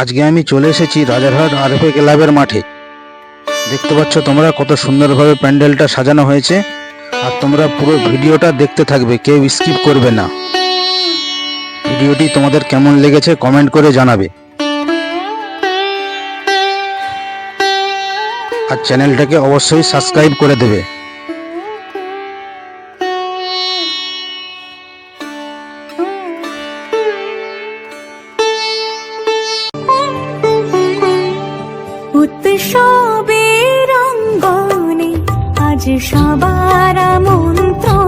আজকে আমি চলে এসেছি রাজারহাট আরএফএ ক্লাবের মাঠে। দেখতে পাচ্ছ তোমরা কত সুন্দরভাবে প্যান্ডেলটা সাজানো হয়েছে, আর তোমরা পুরো ভিডিওটা দেখতে থাকবে, কেউ স্কিপ করবে না। ভিডিওটি তোমাদের কেমন লেগেছে কমেন্ট করে জানাবে। আর চ্যানেলটাকে অবশ্যই সাবস্ক্রাইব করে দেবে। সবার মন্ত্র